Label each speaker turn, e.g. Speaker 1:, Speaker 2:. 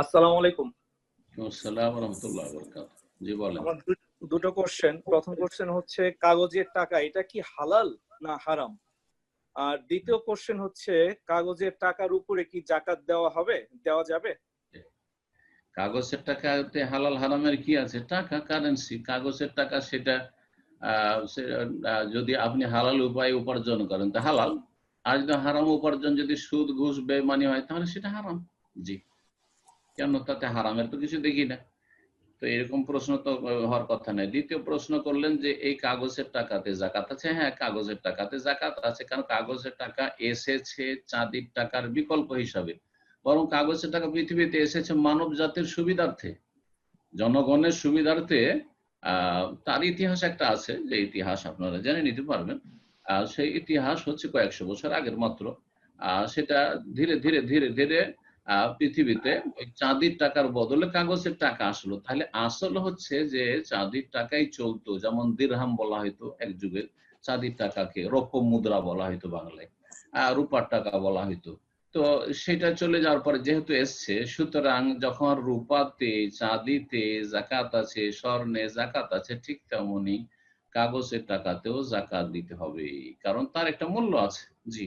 Speaker 1: আসসালামু আলাইকুম।
Speaker 2: আসসালাম রহমতুল্লাহ বরকাত জি বলেন।
Speaker 1: আমার দুটো কোশ্চেন প্রথম কোশ্চেন হচ্ছে কাগজের টাকা এটা কি হালাল না হারাম? আর দ্বিতীয় কোশ্চেন হচ্ছে কাগজের টাকার উপরে কি জাকাত দেওয়া হবে? দেওয়া যাবে?
Speaker 2: কাগজের টাকাতে হালাল হারামের কি আছে? টাকা কারেন্সি কাগজের টাকা সেটা আহ, যদি আপনি হালাল উপায়ে উপার্জন করেন তা হালাল। আর যদি হারাম উপার্জন যদি সুদ ঘুষ বেমানি হয় তাহলে সেটা হারাম। জি। কেন তাতে হারামের তো কিছু দেখি না। তো এরকম প্রশ্ন তো হওয়ার কথা নেই দ্বিতীয় প্রশ্ন করলেন যে এই কাগজের টাকাতে জাকাত আছে? হ্যাঁ কাগজের টাকাতে জাকাত আছে, কারণ কাগজের টাকা এসেছে চাঁদির টাকার বিকল্প হিসাবে। বরং কাগজের টাকা পৃথিবীতে এসেছে মানব জাতির সুবিধার্থে। জনগণের সুবিধার্থে তার ইতিহাস একটা আছে, যে ইতিহাস আপনারা জেনে নিতে পারবেন। সেই ইতিহাস হচ্ছে কয়েকশো বছর আগের মাত্র। সেটা ধীরে ধীরে ধীরে ধীরে পৃথিবীতে চাঁদির টাকার বদলে কাগজের টাকা আসলো। তাহলে আসল হচ্ছে যে চাঁদির টাকাই চলতো যেমন দিরহাম বলা হয়তো এক যুগের চাঁদির টাকাকে রৌপ্য মুদ্রা বলা হয়তো বাংলায় আহ, রূপার টাকা বলা হয়তো তো সেটা চলে যাওয়ার পরে যেহেতু এসছে সুতরাং যখন রূপাতে চাঁদিতে জাকাত আছে স্বর্ণে জাকাত আছে ঠিক তেমনি কাগজের টাকাতেও জাকাত দিতে হবে। কারণ তার একটা মূল্য আছে। জি।